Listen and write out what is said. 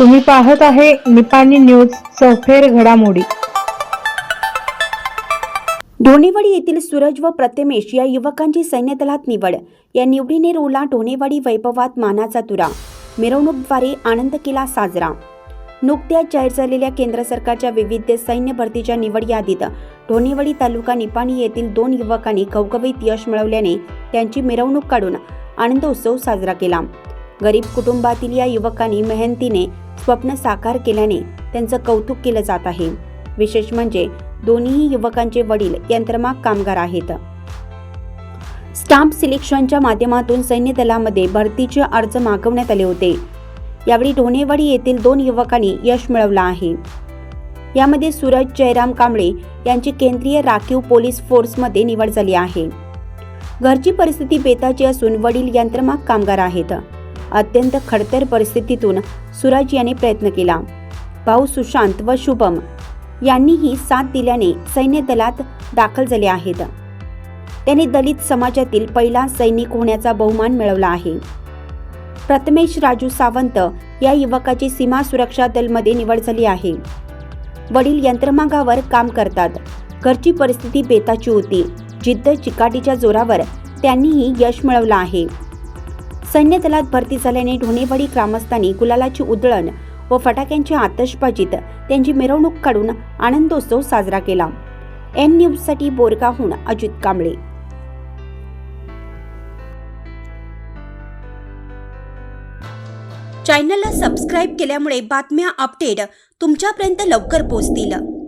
तुम्ही पाहत आहे निपाणी न्यूज सफेर घडामोडी. ढोणेवाडी येथील सूरज व प्रथमेश या युवकांची सैन्य दलात निवड. या निवडीने रोला ढोणेवाडी वैभवात मानाचा तुरा. मिरवणूकद्वारे आनंद केला साजरा. नुकत्याच जाहीर झालेल्या केंद्र सरकारच्या विविध सैन्य भरतीच्या निवड यादीत ढोणेवाडी तालुका निपाणी येथील दोन युवकांनी घवघवीत यश मिळवल्याने त्यांची मिरवणूक काढून आनंदोत्सव साजरा केला. गरीब कुटुंबातील या युवकांनी मेहनतीने स्वप्न साकार केल्याने त्यांचं कौतुक केलं जात आहे. विशेष म्हणजे दोन्ही युवकांचे वडील यंत्रमाग कामगार आहेत. स्टाम्प सिलेक्शनच्या माध्यमातून सैन्य दलामध्ये भरतीचे अर्ज मागवण्यात आले होते. यावेळी ढोणेवाडी येथील दोन युवकांनी यश मिळवलं आहे. यामध्ये सूरज जयराम कांबळे यांची केंद्रीय राखीव पोलीस फोर्समध्ये निवड झाली आहे. घरची परिस्थिती बेताची असून वडील यंत्रमाग कामगार आहेत. अत्यंत खडतर परिस्थितीतून सुराज याने प्रयत्न केला. भाऊ सुशांत व शुभम यांनीही साथ दिल्याने सैन्य दलात दाखल झाले आहेत. त्यांनी दलित समाजातील पहिला सैनिक होण्याचा बहुमान मिळवला आहे. प्रथमेश राजू सावंत या युवकाची सीमा सुरक्षा दलमध्ये निवड झाली आहे. वडील यंत्रमागावर काम करतात. घरची परिस्थिती बेताची होती. जिद्द चिकाटीच्या जोरावर त्यांनीही यश मिळवलं आहे. सैन्य दलात भरती झाल्याने ढोणेवाडी ग्रामस्थांनी गुलालाची उधळण व फटाक्यांच्या आतषबाजीत त्यांची मिरवणूक काढून आनंदोत्सव साजरा केला. एन न्यूजसाठी बोरगाहून अजित कांबळे. चॅनलला सबस्क्राईब केल्यामुळे बातम्या अपडेट तुमच्यापर्यंत लवकर पोहोचतील.